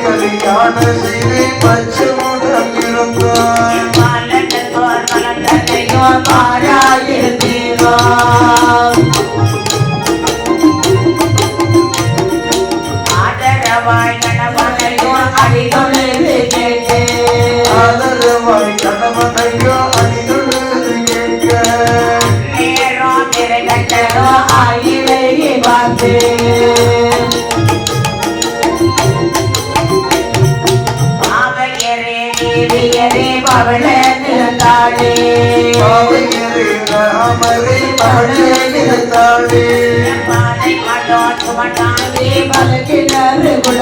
கல்யாண செய்தி பச்சமுடன்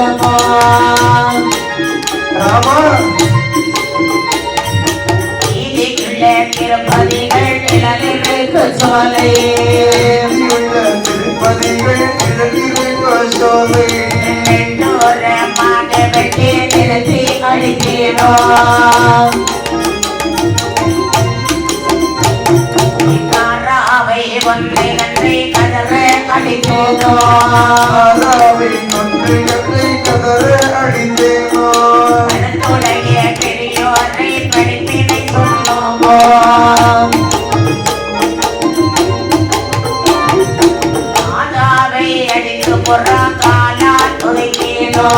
குளமோ ராமா. நீதிக்குள்ள திருப்பதிகள் நிழலிற்கு சோலை. திருப்பதிகள் சோலை. வெட்டி நிறுத்தி ஒன்றை நன்றை ஆராவை கொன்று கதை கதற அடித்தேனோ மனத்துடைய பெரியோரை படிப்பினை சொல்லுமோ மாதாவை அடித்து புறா காலால் துதைத்தீரோ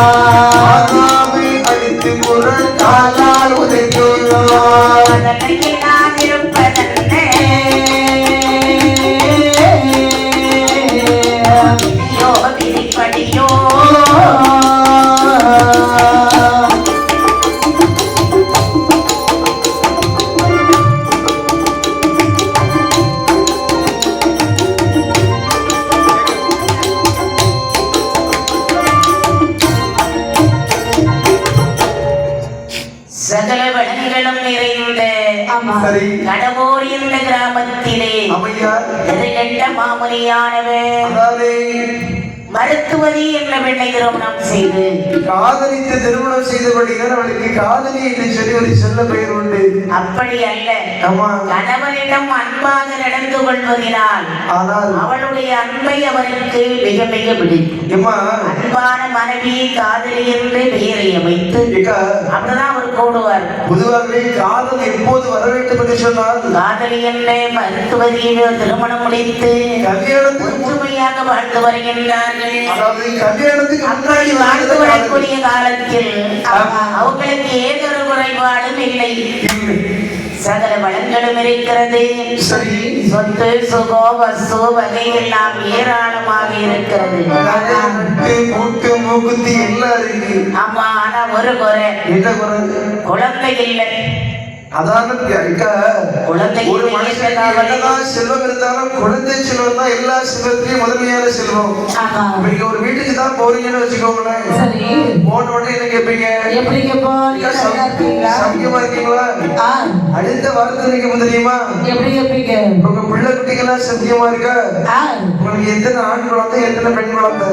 அப்படி அல்ல. கணவனிடம் அன்பாக நடந்து கொள்வதினால் அவளுடைய அன்பை அவருக்கு மிக மிக பிடிக்கும். அன்பான மனைவி காதலி என்று பெயரை அமைத்து ஏக்கா. அப்படிதான் அவர் கூடுவார் பொதுவாகவே காதல் எப்போது வர வேண்டும் என்று சொன்னால் காதலி திருமணம் முடித்து ஒற்றுமையாக வாழ்ந்து வருகின்றார்கள். அதாவது வாழ்ந்து வரக்கூடிய காலத்தில் ஆமா. அவங்களுக்கு ஏதொரு குறைபாடும் இல்லை. சகல வளங்களும் இருக்கிறது. சொத்து சுகோ வஸ்து வகை எல்லாம் ஏராளமாக இருக்கிறது. மூட்டு மூக்குத்தி எல்லாம் இருக்கு. ஆமா ஆனா ஒரு குறை. குழந்தை இல்லை. ஒரு என்னதான் செல்வம் இருந்தாலும் குழந்தை செல்வம் தான் எல்லா செல்வத்திலையும் முதன்மையான செல்வம். நீங்க ஒரு வீட்டுக்கு தான் போறீங்கன்னு வச்சுக்கோங்களேன். போன உடனே என்ன கேட்பீங்க சௌக்கியமா இருக்கீங்களா? அடுத்த வாரத்துல நீங்க தெரியுமா? உங்க பிள்ளை குட்டிகள்லாம் சௌக்கியமா இருக்கா? உங்களுக்கு எத்தனை ஆண் குழந்தை எத்தனை பெண் குழந்தை?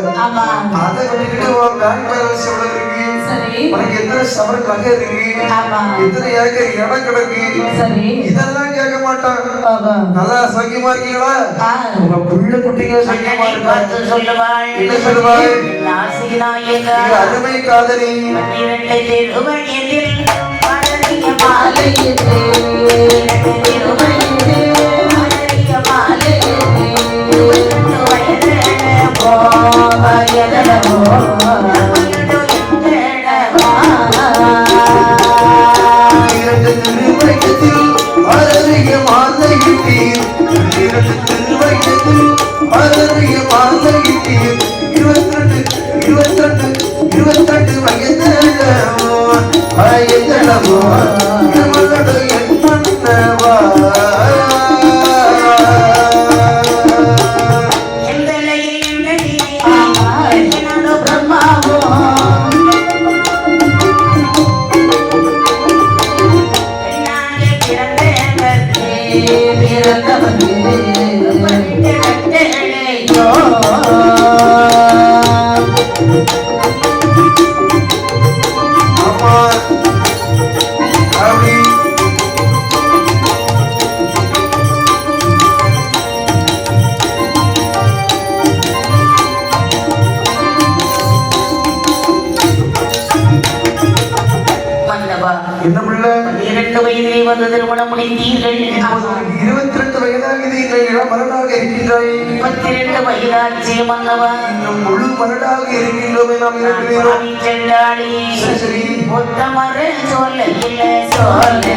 அதை விட்டுக்கிட்டு உன் பேங்க் பேலன்ஸ் எவ்வளவு இருக்கு உனக்கு எத்தனை சவரன் நகை இருக்கு. எத்தனை ஏக்கர் இடம் கிடக்கு? இதெல்லாம் கேட்க மாட்டான். நல்லா சௌக்கியமா இருக்கீங்களா. உங்க பிள்ளை குட்டிங்க சௌக்கியமா இருக்கா? சொல்லுவாள். என்ன சொல்லுவாள்? அருமை காதலி. பன்னிரண்டு திருவயத்தில் வந்து திருமணம் முடித்தீர்கள். இப்போது உனக்கு இருபத்தி ரெண்டு வயதாகுது இளம் மரடாக இருக்கின்றாய். முப்பத்தி ரெண்டு வயதாச்சு மன்னவா. இன்னும் முழு மரடாக இருக்கின்றோமே நாம் இரண்டு பேரும் சரி முத்தமர சொல்ல இல்ல சொல்ல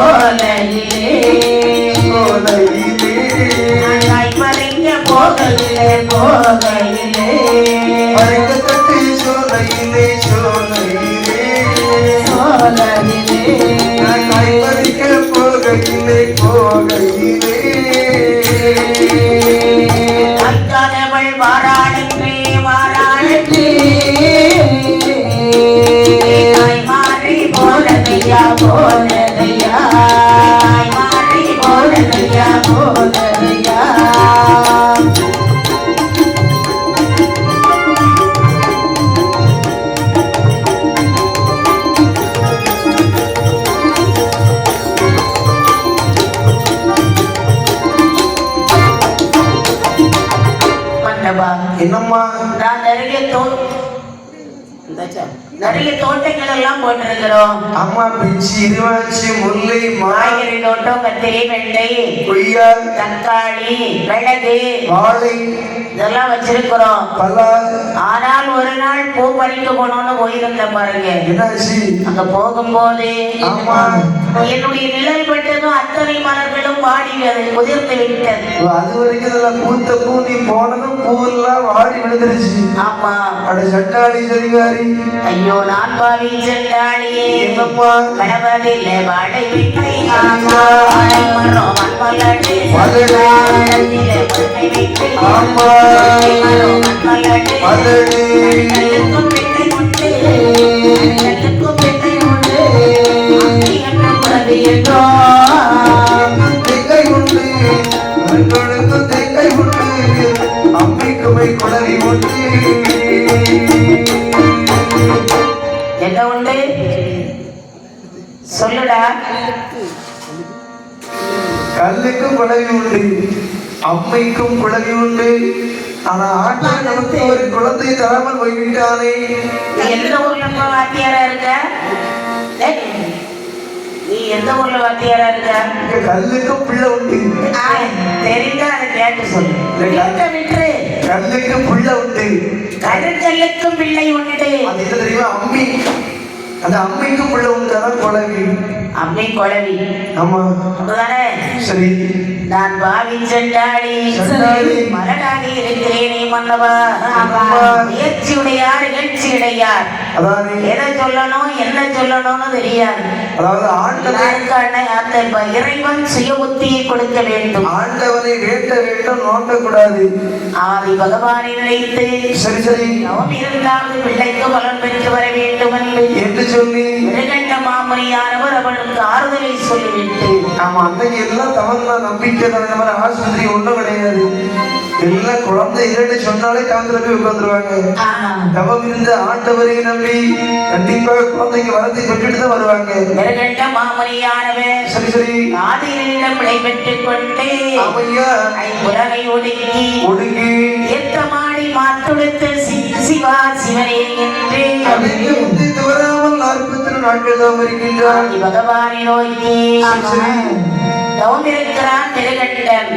சோலையிலே கைப்பறிக்க போகையிலே போகையிலே பறிக்க தட்டி சோலையிலே சோலையிலே சோலையிலே கைப்பறிக்க போகையிலே போகையிலே தக்காளி மிளகு வாழை இதெல்லாம் வச்சிருக்கிறோம். பலா ஆனால் ஒரு நாள் பூ பறிக்க போனோம்னு போயிருந்தேன் பாருங்க. என்னாச்சு? அங்க போகும்போது ஆமா. என்னுடைய நிழல் பட்டதும் அத்தனை மலர்களும் வாடி அது உதிர்ந்து விட்டது. அது வரைக்கும் இதெல்லாம் பூத்த பூ நீ போனதும் பூவெல்லாம் வாடி விழுந்துருச்சு. ஆமா. அட சட்டாளி சரிகாரி ஐயோ நான் பாவி என்னம்மா? கணவரிலே வாடை விட்டை ஆமா. வாழை என்றோ தேங்காய் உண்டு கண்களுக்கு தேங்காய் உண்டு அம்மைக்குமை குளவி உண்டு என்ன உண்டு? சொல்லுடா. கல்லுக்கும் குளவி உண்டு அம்மைக்கும் குளவி உண்டு. ஆனா ஆண்டாள் நமக்கு ஒரு குழந்தை தராமல் போய்விட்டானே. எந்த ஊர்ல வாத்தியாரா இருக்க? நீ எந்த ஊர்ல வாத்தியாரா இருக்க? கல்லுக்கும் பிள்ளை உண்டு. தெரிஞ்சா அதை கேட்டு சொல்லு. விட்டுரு. கல்லுக்கும் பிள்ளை உண்டு. கருங்கல்லுக்கும் பிள்ளை உண்டு அது என்ன தெரியுமா? அம்மி. அந்த அம்மிக்கும் பிள்ளை உண்டு அதான் குளவி அம்மி குழவி. ஆமா. அப்படிதானே? சரி. நான் பாவி சென்றாடி. மலடாகி இருக்கிறேனே மன்னவா. ஆமா. முயற்சி உடையார் நிகழ்ச்சி உடையார் அதாவது எதை சொல்லணும் என்ன சொல்லணும்னு தெரியாது. அதாவது ஆண்டவனை அதற்கான அந்த இறைவன் சுய புத்தியை கொடுக்க வேண்டும். ஆண்டவனை வேட்ட வேண்டும் நோக்கக்கூடாது. ஆதி பகவானை நினைத்து சரி சரி. நவம் இருந்தாவது பிள்ளைக்கு பலன் பெற்று வர வேண்டும் என்று சொல்லி மிருகண்ட மாமணியானவர் அவனுக்கு ஆறுதலை சொல்லிவிட்டு ஆமா அன்னைக்கு எல்லாம் தவறுனா நம்பிக்கை மாதிரி ஆஸ்பத்திரி ஒண்ணும் கிடையாது. எல்லாம் குழந்தை இரண்டு சொன்னாலே காந்திர போய் உட்காந்துருவாங்க. தவம் இருந்த ஆண்டவரை நம்பி கண்டிப்பாக குழந்தைக்கு வரத்தை பெற்றுட்டு தான் வருவாங்க. சரி சரி. விடை பெற்றுக் கொண்டு ஆமையா? ஐம்புலனை ஒடுக்கி ஒடுங்கி ஏத்தமாடி மாத்துடுத்த சிவா சிவனே என்று. தவறாமல் நாற்பத்தி நாட்கள் தான் ஆதி பகவானை நோக்கி சரி. தவம் இருக்கிறான் மிருகண்டன்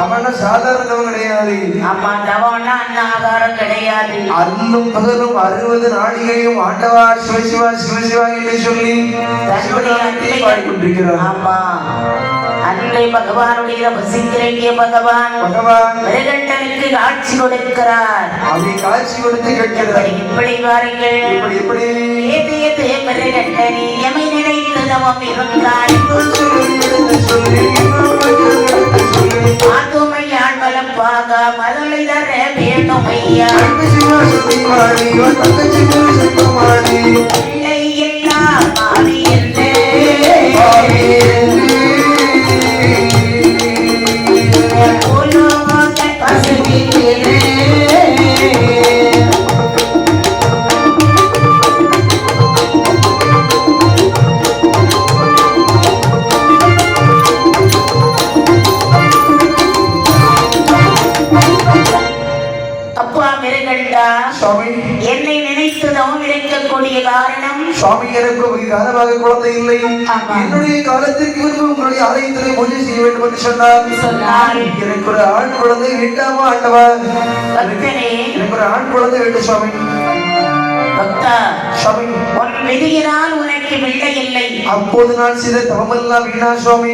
அவன சாதாரணவன் கிடையாது. அம்மா தவம்னா அன்ன ஆகாரம் கிடையாது. அல்லும் பகலும் அறுபது நாடிகையும் ஆண்டவா சிவசிவா சிவசிவா என்று சொல்லி பாடிக்கொண்டிருக்கிறார் ஆமா. அன்றை பகவானுடைய வசிக்கிறேங்கிய பகவான் பகவான். மிருகண்டனுக்கு காட்சி கொடுக்கிறார். அதை காட்சி கொடுத்து கேட்கிறார். இப்படி இப்படி வாருங்கள். இப்படி தேவ மிருகண்டனி எமை நினைத்து தவம் இருந்தாய் வேண்டுமையா பிள்ளை இல்லா. மாறி அப்பா என்னுடைய காலத்திற்கு முன்பு உங்களுடைய ஆலயத்திலே பூஜை செய்ய வேண்டும் என்று சொன்னார். எனக்கு ஒரு ஆண் குழந்தை வேண்டாமா ஆண்டவா எனக்கு ஒரு ஆண் குழந்தை வேண்டும் சுவாமி. விதியினால் உனக்கு பிள்ளை இல்லை அப்போது நான் செய்த தவமெல்லாம் வீணா சுவாமி.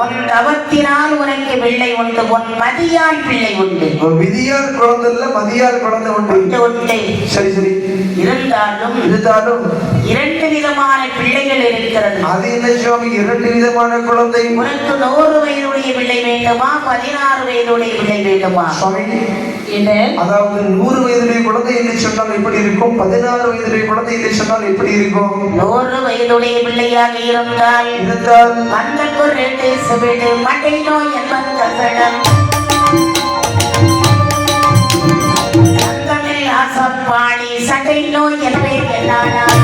உன் தவத்தினால் உனக்கு பிள்ளை உண்டு. உன் மதியால் பிள்ளை உண்டு. விதியால் குழந்தை இல்ல மதியால் குழந்தை உண்டு. உண்டு உண்டு. சரி சரி. இருந்தாலும் இருந்தாலும் இரண்டு விதமான பிள்ளைகள் இருக்கிறது. அது என்ன சுவாமி? இரண்டு விதமான குழந்தை உனக்கு நூறு வயதுடைய பிள்ளை வேண்டுமா? பதினாறு வயதுடைய பிள்ளை வேண்டுமா? சுவாமி அதாவது நூறு வயதுடைய குழந்தை என்று சொன்னால் எப்படி இருக்கும்? பதினாறு வயதுடைய குழந்தை என்று சொன்னால் எப்படி இருக்கும்? நூறு வயதுடைய பிள்ளையாக இருந்தால் இருந்தால்? அந்த குரட்டு செவிடு மட்டை நோய் என்பன் சட்டை நோய் என்பே என்னானால்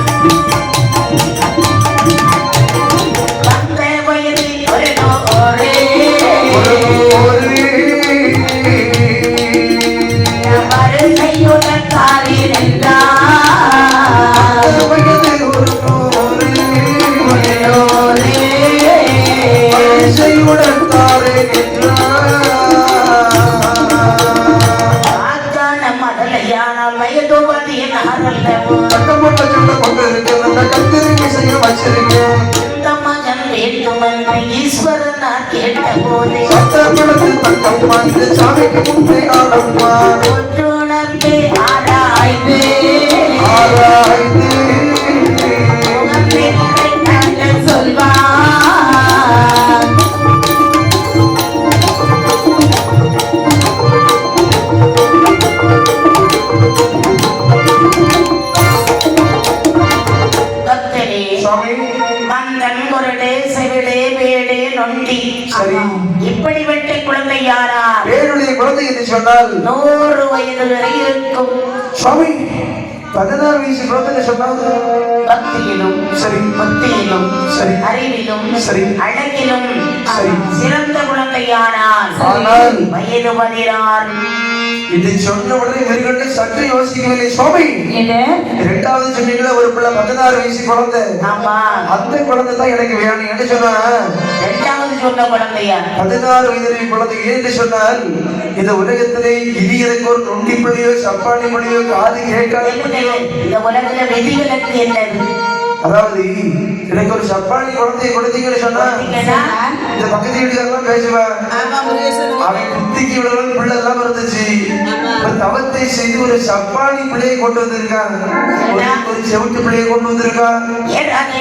ஒன்றுணர்ந்து ஆராய்ந்து. முகத்தினை வயசு குழந்தை சொன்னால் பக்தியிலும் சரி புத்தியிலும் சரி அறிவிலும் சரி. அழகிலும் சரி. சிறந்த குழந்தையானார் ஆனால் வயது பதினாறு இதை சொன்ன உடனே மெருகண்டு சற்று யோசிக்கவில்லை சுவாமி. இரண்டாவது சொன்னீங்களா ஒரு பிள்ளை பதினாறு வயசு குழந்தை. ஆமா. அந்த குழந்தை தான் எனக்கு வேணும் என்று சொன்னா இரண்டாவது சொன்ன குழந்தையா? பதினாறு வயதுடைய குழந்தை ஏன்னு சொன்னால் இந்த உலகத்திலே இனி எனக்கு ஒரு நொண்டி பிள்ளையோ சப்பானி பிள்ளையோ காது கேட்காத பிள்ளையோ இந்த உலகத்துல விதிவிலக்கு என்னது? அதாவது எனக்கு ஒரு சப்பானி குழந்தைய கொடுத்தீங்கன்னு சொன்னா இந்த பக்கத்து வீட்டுக்காரெல்லாம் முருகேசன். அவன் புத்திக்கு விடவன் பிள்ளை எல்லாம் இருந்துச்சு ஒரு தவத்தை செய்து ஒரு சப்பானி பிள்ளையை கொண்டு வந்திருக்கான். ஒரு ஒரு செவிட்டு பிள்ளையை கொண்டு வந்திருக்கான். ஏறாதே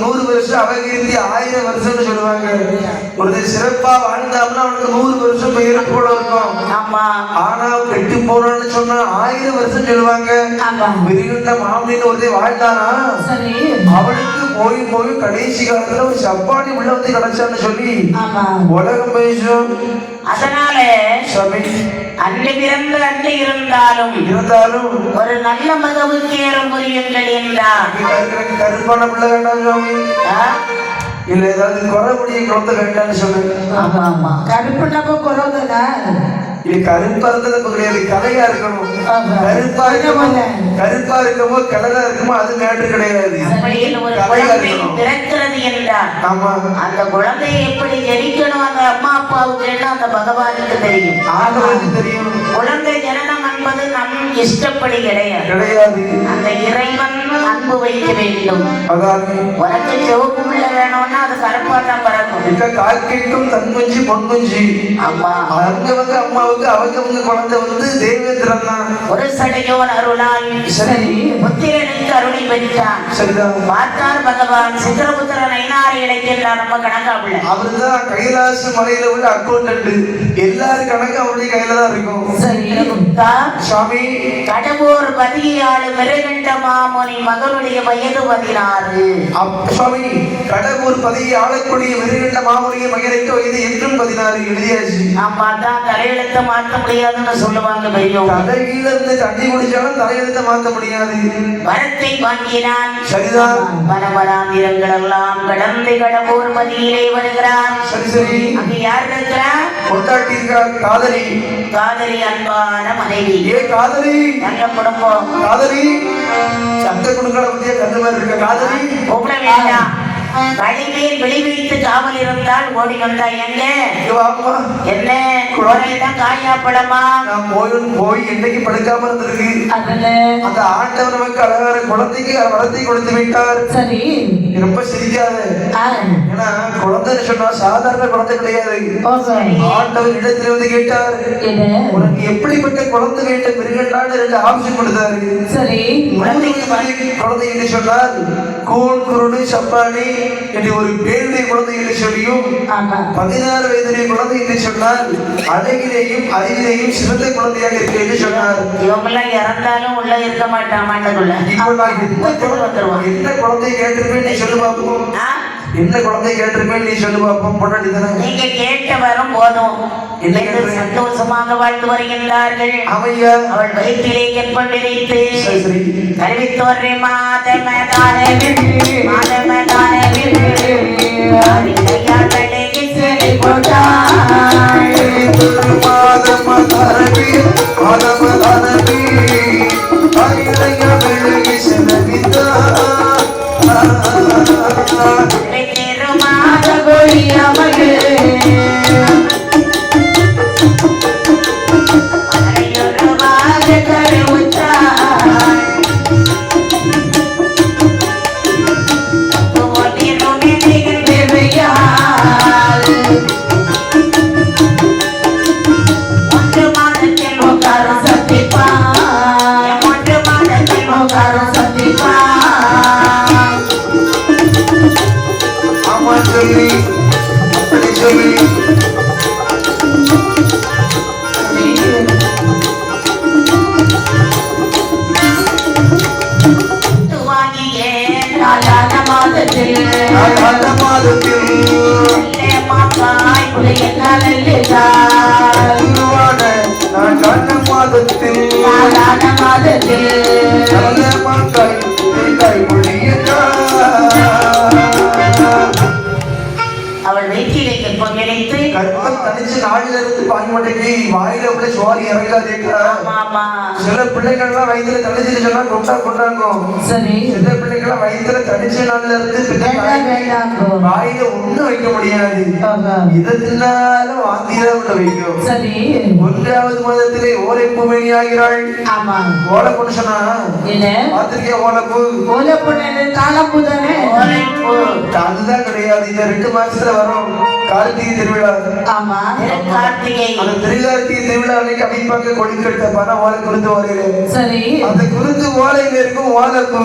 நூறு வருஷம் அவகீர்த்தி ஆயிரம் வருஷம்னு சொல்லுவாங்க. ஒருத்தர் சிறப்பா வாழ்ந்தாம்னா அவனுக்கு நூறு வருஷம் பெயர் போல இருக்கும். ஆமா. ஆனா கெட்டு போறோம்னு சொன்னா ஆயிரம் வருஷம் சொல்லுவாங்க. ஆமா. விரிகுண்ட மாமனின்னு ஒருத்தர் வாழ்ந்தானா? அவனுக்கு போய் போய் கடைசி காலத்துல ஒரு சப்பானி உள்ள வந்து கிடைச்சான்னு சொல்லி உலகம் பேசும் அதனால சபை அன்று பிறந்து அன்று இருந்தாலும் இருந்தாலும் ஒரு நல்ல மகவுக்கு ஏறும் புரியுங்கள் என்றார் கருப்பான பிள்ளை வேண்டாம் சுவாமி? இல்ல ஏதாவது குறவுடைய குழந்தை வேண்டாம்னு சொன்னேன். ஆமா ஆமா. கருப்புனாப்ப குறவுதானா? இது கருப்பா இருந்தது கிடையாது கலையா இருக்கணும். கருப்பா இருக்கமோ கருப்பா இருக்கமோ கலரா இருக்குமோ அது மேட்ரு கிடையாது. கலையா குழந்தை இருக்கணும். பிறக்கிறது என்றால் ஆமா. அந்த குழந்தையை எப்படி ஜெனிக்கணும்? அந்த அம்மா அப்பாவுக்கு எல்லாம் அந்த பகவானுக்கு தெரியும். ஆண்டவனுக்கு தெரியும். குழந்தை ஜனனம் என்பது நம் இஷ்டப்படி கிடையாது. கிடையாது. அந்த இறைவன் அன்பு வைக்க வேண்டும். உனக்கு சிவப்பு பிள்ளை வேணும்னா அது கருப்பா தான் பிறக்கும். இக்க காக்கைக்கும் தன்குஞ்சி பொன்குஞ்சி ஆமா அங்க வந்து அம்மாவுக்கு அவங்க அவங்க குழந்தை வந்து தேவேந்திரன் தான் ஒரு சடையோர் அருளால் சரி. புத்திரனுக்கு அருளை பெற்றான். சரிதான் பார்த்தார் பகவான் சித்திரபுத்திரன் ஐநாறு இடைக்கின்றார். நம்ம கணக்கா பிள்ளை. அவர்தான் கைலாச மலையில உள்ள அக்கௌண்டன்ட் எல்லாரும் கணக்கு அவருடைய கையில தான் இருக்கும். சரி. சுவாமி. கடம்பூர் பதியாளு மிருகண்ட மாமுனி மகனுடைய வயது பதினாறு. சுவாமி. கடம்பூர் பதியை ஆளக்கூடிய விருகண்ட மாமுனிய மகனுக்கு வயது என்றும் பதினாறு எழுதியாச்சு. நான் பார்த்தா தலையெழுத்த மாற்ற முடியாதுன்னு சொல்லுவாங்க பெரியவங்க தலைகீழ இருந்து தண்ணி குடிச்சாலும் தலையெழுத்த மாத்த முடியாது. வரத்தை வாங்கினான். சரிதான். வனவராந்திரங்கள் எல்லாம் கடந்து கடம்பூர் பதியிலே வருகிறான். சரி சரி. அங்க யார் இருக்கிறான் கொண்டாட்டி இருக்கா காதலி. காதலி அன்பான மனைவி. ஏ காதலி. நல்ல குடும்பம். காதலி. சத்த குடுக்களை பத்திய கண்ணு மாதிரி இருக்க காதலி. வேண்டாம். வழிமேல் வெளி வைத்து காவல் இருந்தால் ஓடி வந்தா வாப்பா என்ன? குழந்தைதான் காயா பழமா நான் போய் போய் என்னைக்கு படுக்காம இருந்திருக்கு? அந்த ஆண்டவர் நமக்கு அழகான குழந்தைக்கு வளர்த்தி கொடுத்து விட்டார். சரி. ரொம்ப சிரிக்காத. ஏன்னா குழந்தைன்னு சொன்னா சாதாரண குழந்தை கிடையாது. ஆண்டவர் இடத்துல வந்து கேட்டார். உனக்கு எப்படிப்பட்ட குழந்தை வேண்டும்? மிருகண்டான்னு ரெண்டு ஆப்ஷன் கொடுத்தாரு. சரி. குழந்தை என்று கூன் குருடு சப்பானி என்று ஒரு பேருடைய குழந்தை என்று சொல்லியும் பதினாறு வயதுடைய குழந்தை என்று சொன்னால் அழகிலேயும் அறிவிலேயும் சிறந்த குழந்தையாக இருக்கு என்று சொன்னார். இவங்கெல்லாம் இறந்தாலும் உள்ள இருக்க மாட்டான் மாட்டுக்குள்ள என்ன குழந்தை கேட்டிருப்பேன் நீ சொல்லு பார்ப்போம்? என்ன குழந்தை கேட்டிருப்பேன் நீ சொல்லு பார்ப்போம் பொண்டாட்டி தானே? நீங்க கேட்ட வரும் போதும்? சந்தோஷமாக வாழ்ந்து வருகின்றார்கள். அமையா அவள் வயிற்றிலே கற்பம் விதைத்து சரி சரி. கருவித்தோரை மாதமதானே மாதமதானே கையாளே சேலை போட்டாள் மாதமதரவி, சோறு இறங்காதேக்கா ஆமா ஆமா சில பிள்ளைகள்லாம் வயிற்றுல தனிச்சு சொன்னா கொண்டா கொண்டாங்க. சரி. சில பிள்ளைகள்லாம் வயிற்றுல தனிச்ச நாள்ல இருந்து. வாயில ஒண்ணும் வைக்க முடியாது. ஆஹா. இதை தின்னாலும் வாந்தியில உள்ள வைக்கும் சரி. ஒன்றாவது மாதத்திலே ஓலை பூமணி ஆகிறாள் ஆமா. ஓலை பொண்ணு சொன்னா? என்ன? பாத்திருக்கியா ஓலைப்பூ? ஓலை பொண்ணு தாளம்பூ தானே ஓலைப்பூ. அதுதான் கிடையாது. இந்த ரெண்டு மாசத்துல வரும். கார்த்திகை திருவிழா. ஆமா. கார்த்திகை. அந்த திருகார்த்திகை திருவிழா அன்னைக்கு அமைப்பாங்க கொடிக்கட்ட பணம் ஓலை குருத்து சரி. அந்த குருத்து ஓலையில இருக்கும் ஓலைப்பூ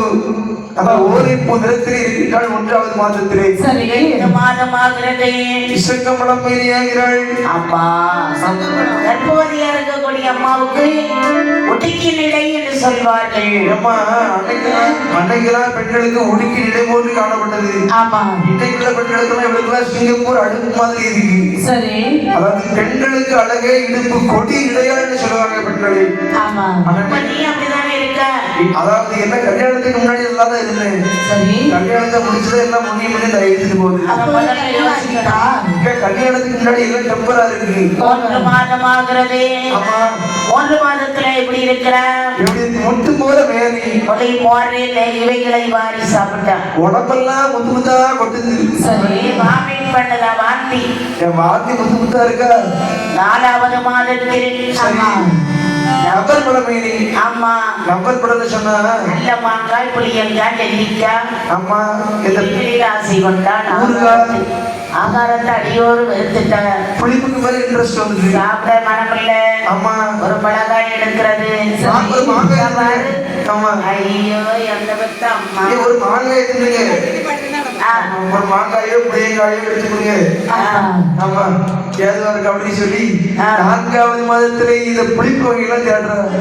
அந்த ஓலைப்பூ நிறத்திலே இருக்கிறாள் ஒன்றாவது மாதத்திலே. சரி. இந்த மாதமாகிறது இசங்கமலம் மேனியாகிறாள் அம்மா கர்ப்பவதியா இருக்கக்கூடிய அம்மாவுக்கு ஒட்டுக்கி நிலை என்று சொல்வார்கள். ஏம்மா அன்னைக்கெல்லாம் பெண்களுக்கு உடுக்கி நிலை போட்டு காணப்பட்டது. ஆமா. இன்றைக்குள்ள பெண்களுக்கெல்லாம் இவளுக்கெல்லாம் சிங்கப்பூர் அடுப்பு மாதிரி இருக்கு. சரி. அதாவது பெண்களுக்கு அழகே இடுப்பு கொடி இடையாள்னு சொல்லுவாங்க பெண்களை. ஆமா. இப்ப நீ அப்படிதானே இருக்க? அதாவது என்ன கல்யாணத்துக்கு முன்னாடி எல்லாம் தான் இருந்தேன் சரி. கல்யாணத்தை முடிச்சது எல்லாம் முன்னி முன்னி நான் எடுத்துட்டு போகுது. கல்யாணத்துக்கு முன்னாடி எல்லாம் டெம்பரா இருக்கு. மூன்று மாதம் ஆகிறது மாதத்துல எப்படி இருக்கிற? எப்படி முட்டு போல வேணி கொலை மோர்வே இவைகளை வாரி சாப்பிட்டான் உடம்பெல்லாம் முத்து முத்தா கொட்டுது. சரி வாமிட் பண்ணதா வாந்தி என் வாந்தி முத்து முத்தா இருக்கா? நாலாவது மாதத்தில் ஆமா நம்பர் படம் மேனி ஆமா நம்பர் படம்னு சொன்னா? நல்ல மாங்காய் புளியங்காய் நெல்லிக்காய் அம்மா இந்த ஆசை கொண்டான். ஆகாரத்தை அடியோடு வெறுத்துட்டாங்க புளிப்புக்கு மேல இன்ட்ரெஸ்ட் வந்துச்சு சாப்பிட மனமில்ல. அம்மா. ஒரு மிளகாய் எடுக்கிறது. ஆமா ஐயோ எந்த பெத்த அம்மா. ஒரு மாங்காய் ஒரு மாங்காயோ புளியங்காயோ எடுத்துக்கோங்க ஆமா ஏதுவா இருக்கு அப்படின்னு சொல்லி. நான்காவது மாதத்திலே இந்த புளிப்பு வகையெல்லாம் தேடுறாங்க.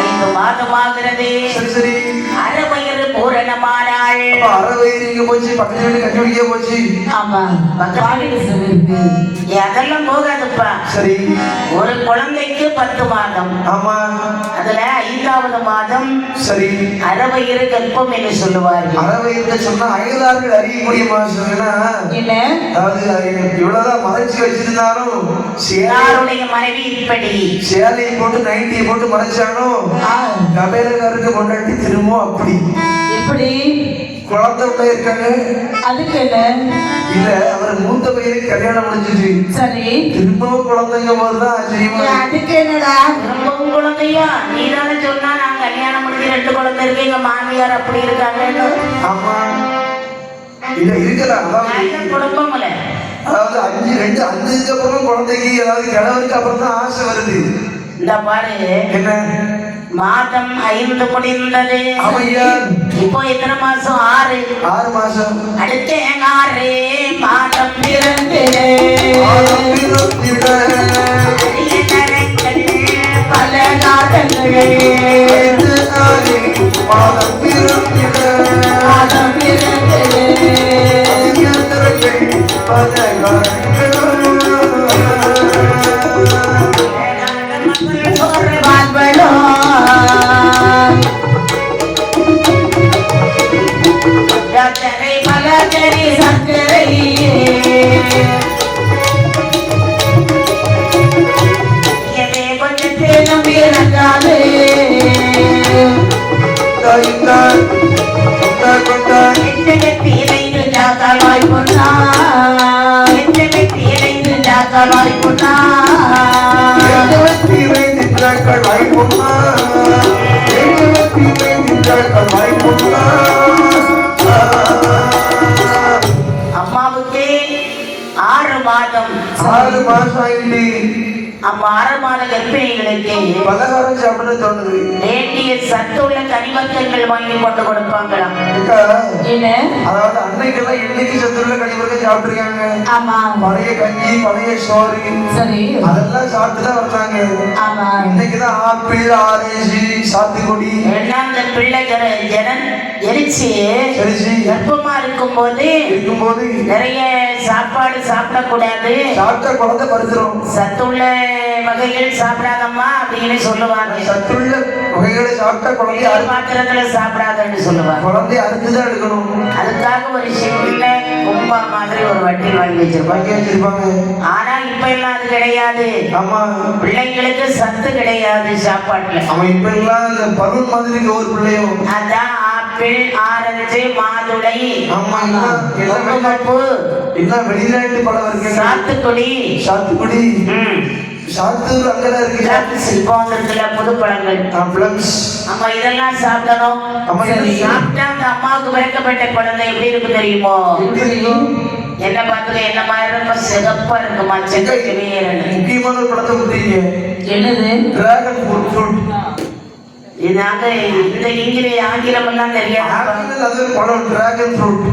ஐந்து மாதமாகிறது. சரி சரி. பூரணமானாள். அரை வயிறு இங்க போச்சு பக்கத்து வீடு கட்டி வைக்க போச்சு. ஆமா சொல்லிருக்கு அதெல்லாம் போகாதுப்பா. சரி. ஒரு குழந்தைக்கு பத்து மாதம். ஆமா. அதுல ஐந்தாவது மாதம் சரி. அரை வயிறு கர்ப்பம் என்று சொல்லுவார்கள். அரை வயிறு சொன்னா அயலார்கள் அறியக்கூடிய மாசம் ஏன்னா இல்ல அதாவது அது இவ்வளவுதான் மறைச்சு வச்சிருந்தாலும் சேலை யாருடைய மனைவி இப்படி. சேலையை போட்டு நைட்டியை போட்டு மறைச்சாலும் ஆ, கபேலக்காரருக்கு கொண்டாட்டி திரும்ப அப்படி எப்படி? குழந்தை உள்ள இருக்காங்க அதுக்கு என்ன இல்ல அவர் மூத்த பையனுக்கு கல்யாணம் முடிஞ்சிச்சு. சரி. திரும்பவும் குழந்தைங்க போதுதான் ஆச்சரியமா அதுக்கு என்னடா? திரும்பவும் குழந்தையா? நீ தானே சொன்னா நான் கல்யாணம் முடிஞ்சு ரெண்டு குழந்தை இருக்கு எங்க மாமியார் அப்படி இருக்காங்கன்னு ஆமா. இல்ல இருக்கலாம் குடும்பம் இல்ல. அதாவது அஞ்சு ரெண்டு அஞ்சுக்கு அப்புறம் குழந்தைக்கு அதாவது கிழவருக்கு அப்புறம் தான் ஆசை வருது. இந்த பாரு. என்ன? மாதம் ஐந்து முடிந்தது. இப்போ எத்தனை மாசம்? ஆறு. ஆறு மாசம். அடுத்த ஆறு? மாதம் பிறந்து. பல ஆறு மாதம் பிறந்திட, அம்மாவுக்கு ஆறு மாதம். ஆறு மாசம் ஆயிட்டு கர்ப்பிணிகளுக்கு பலகாரம் சாப்பிட தோணுது வேண்டிய சத்துள்ள கனிமக்கங்கள் வாங்கி கொண்டு கொடுப்பாங்களாம். என்ன? அதாவது அன்னைக்கெல்லாம் இன்னைக்கு சத்துள்ள கழிவுகள் சாப்பிட்டுருக்காங்க? ஆமா. பழைய கஞ்சி பழைய சோறு. சரி. அதெல்லாம் சாப்பிட்டு தான் வந்தாங்க. ஆமா. இன்னைக்குதான் ஆப்பிள் ஆரஞ்சு சாத்துக்குடி. ஏன்னா அந்த பிள்ளை ஜன ஜனன் எரிச்சு. சரிச்சு கர்ப்பமா இருக்கும்போது இருக்கும்போது நிறைய சாப்பாடு சாப்பிடக்கூடாது. சாப்பிட்ட குழந்தை படுத்துரும். சத்துள்ள வகைகள் சாப்பிடாதம்மா அப்படின்னு சொல்லுவாங்க. சத்துள்ள வகைகளை சாப்பிட்டா அறு- பாத்திரத்துல சாப்பிடாதன்னு சொல்லுவாங்க. குழந்தைய அறுத்து தான் எடுக்கணும். அதுக்காக ஒரு சின்ன கும்பா மாதிரி ஒரு வட்டி வாங்கி வச்சிருப்பாங்க. வச்சிருப்பாங்க. ஆனா இப்ப எல்லாம் அது கிடையாது. ஆமா. பிள்ளைங்களுக்கு சத்து கிடையாது சாப்பாட்டுல. அவன் இப்ப எல்லாம் இந்த பலூன் மாதிரி ஒரு பிள்ளையும் அதான் ஆப்பிள் ஆரஞ்சு மாதுளை ஆமா எல்லாம் வெளிநாட்டு பழம் சாத்துக்குடி. சாத்துக்குடி. சாத்தூர் அங்கதான் இருக்கு இப்போ வந்திருக்குல்ல புது பழங்கள். பிளம்ஸ் நம்ம இதெல்லாம் சாப்பிடணும். ஆமா, இது- சாப்பிட்டா அந்த அம்மாவுக்கு பிறக்கப்பட்ட குழந்தை எப்படி இருக்கு தெரியுமோ? என்ன பார்த்துக்க என்ன மாதிரி ரொம்ப சிகப்பா இருக்குமா? செக்க முக்கியமான ஒரு பழத்தை கொடுத்தீங்க. என்னது? டிராகன் ஃப்ரூட் இதாங்க இந்த இங்கிலீஷ் ஆங்கிலம் எல்லாம் தெரியாது. அது ஒரு பழம் டிராகன் ஃப்ரூட்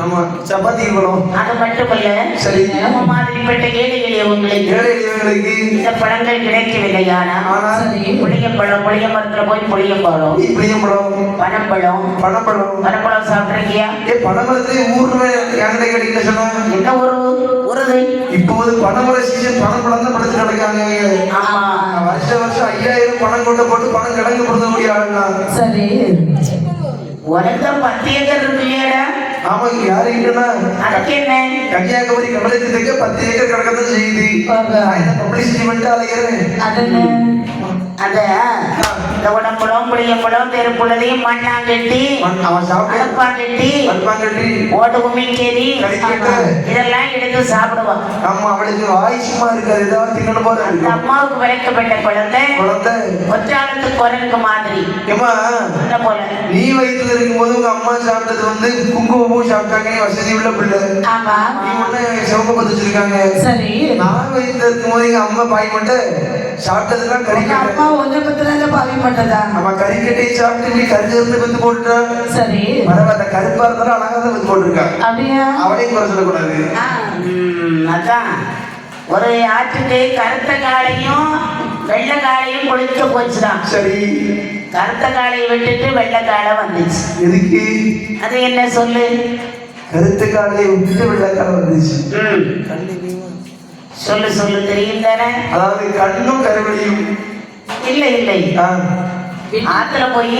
ஆமா சப்பாத்தி பழம். அது மட்டுமல்ல சரி. நம்ம மாதிரிப்பட்ட ஏழை எளியவங்களுக்கு ஏழை எளியவர்களுக்கு இந்த பழங்கள் கிடைக்கவில்லையானா ஆனால் புளியம்பழம் புளிய மரத்துல போய் புளியம்பழம் இப்படியும் பழம் பனம்பழம் பனப்பழம் பனம்பழம் சாப்பிட்ருக்கியா ஏ பனமரத்திலே ஊர்ல என்கிட்ட சொன்னா? என்ன ஒரு உருது இப்போது பனமர சீசன் பனப்பழம் தான் படுத்து கிடக்காங்க ஆமா. வருஷம் வருஷம் ஐயாயிரம் பணம் கொண்டு போட்டு பணம் கிடங்கு கொடுக்கக்கூடிய ஆளுனா சரி. உனக்கு பத்து ஏக்கர் இல்லையாடா ஆமா யாரு இல்லைன்னா கன்னியாகுமரி கமலத்துக்கு பத்து ஏக்கர் கிடக்கத்தான் செய்யுது. பப்ளிசிட்டி அலைகிறேன் அத இந்த உடம்புலம் புளியம்பழம் தெருப்புள்ளதையும் மண்ணாங்கட்டி மண்பாங்கட்டி ஓட்டு உமிக்கேரி. இதெல்லாம் எடுத்து சாப்பிடுவான். ஆமா அவளுக்கு சும்மா இருக்காது ஏதாவது திங்கணும் போல அந்த அம்மாவுக்கு விளைக்கப்பட்ட குழந்தை குழந்தை. ஒற்றாலத்து குரங்கு மாதிரி. என்ன போல? நீ வயிற்றுல இருக்கும்போது உங்க அம்மா சாப்பிட்டது வந்து குங்குமமும் சாப்பிட்டாங்க வசதி உள்ள பிள்ளை. ஆமா. நீ ஒண்ணு சிவப்பு பத்து வச்சிருக்காங்க சரி. நான் வயிற்றுல இருக்கும்போது எங்க அம்மா பாய் மட்டும் சாப்பிட்டதுலாம் உங்க கறிக்கட்டை ஒன்றை பத்தின பாவிப்பட்டதா நம்ம கறிக்கட்டை சாப்பிட்டு இப்படி கரிஞ்சு வந்து போட்டுட்டா சரி. பரவாயில்ல கருப்பா இருந்தாலும் அழகா தான் போட்டிருக்கா அப்படியா? அவளையும் குறை சொல்லக்கூடாது. அதான். ஒரு ஆட்டுக்கு கருத்த காளையும் வெள்ளை காளையும் கொளுத்து போச்சுதான். சரி. கருத்த காளையை விட்டுட்டு வெள்ளை காளை வந்துச்சு. எதுக்கு? அது என்ன சொல்லு? கருத்து காலையை விட்டு வெள்ளக்கார வந்துச்சு. ம். சொல்லு சொல்லு தெரியும் தானே? அதாவது கண்ணும் கருவழியும் இல்லை இல்லை. ஆ, ஆத்துல போய்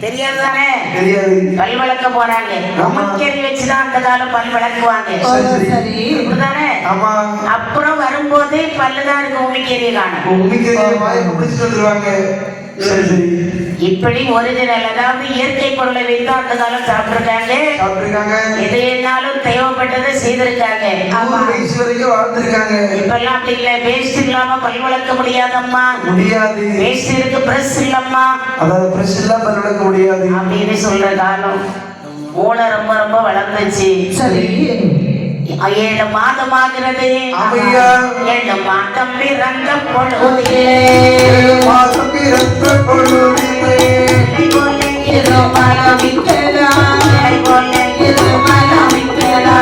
தெரியாது தானே தெரியாது. பல் விளக்க போறாங்க. ஆமா. முக்கேறி வச்சுதான் அந்த காலம் பல் விளக்குவாங்க ஓ, சரி. சரி. அப்படிதானே? ஆமா. அப்புறம் வரும்போது பல்லுதான் இருக்கு உமிக்கேரிய காணும். உண்மைக்கு வாயை பிடிச்சிட்டு வந்துருவாங்க. இப்படி ஒரிஜினல் அதாவது இயற்கை பொருளை வைத்து அந்த காலம் சாப்பிட்டுருக்காங்க. சாப்பிட்டுருக்காங்க. எது என்னாலும் தேவைப்பட்டதை செய்திருக்காங்க. வயசு வரைக்கும் வாழ்ந்திருக்காங்க இப்பெல்லாம் அப்படி இல்லை. பேஸ்ட் இல்லாம பல் வளர்க்க முடியாதம்மா. முடியாது. பேஸ்ட் இருக்கு பிரஸ் இல்லம்மா. அதாவது பிரஸ் எல்லாம் பரவலக்க முடியாது. அப்படின்னு சொல்ற காலம். மூளை ரொம்ப ரொம்ப வளர்ந்துச்சு. சரி. ஏழு மாதம் ஆகிறது. ஏழு மாதம் பிறந்த பொழுதே மாதம் பிறந்த பொழுதே மனம் விட்டதா மனம் விட்டதா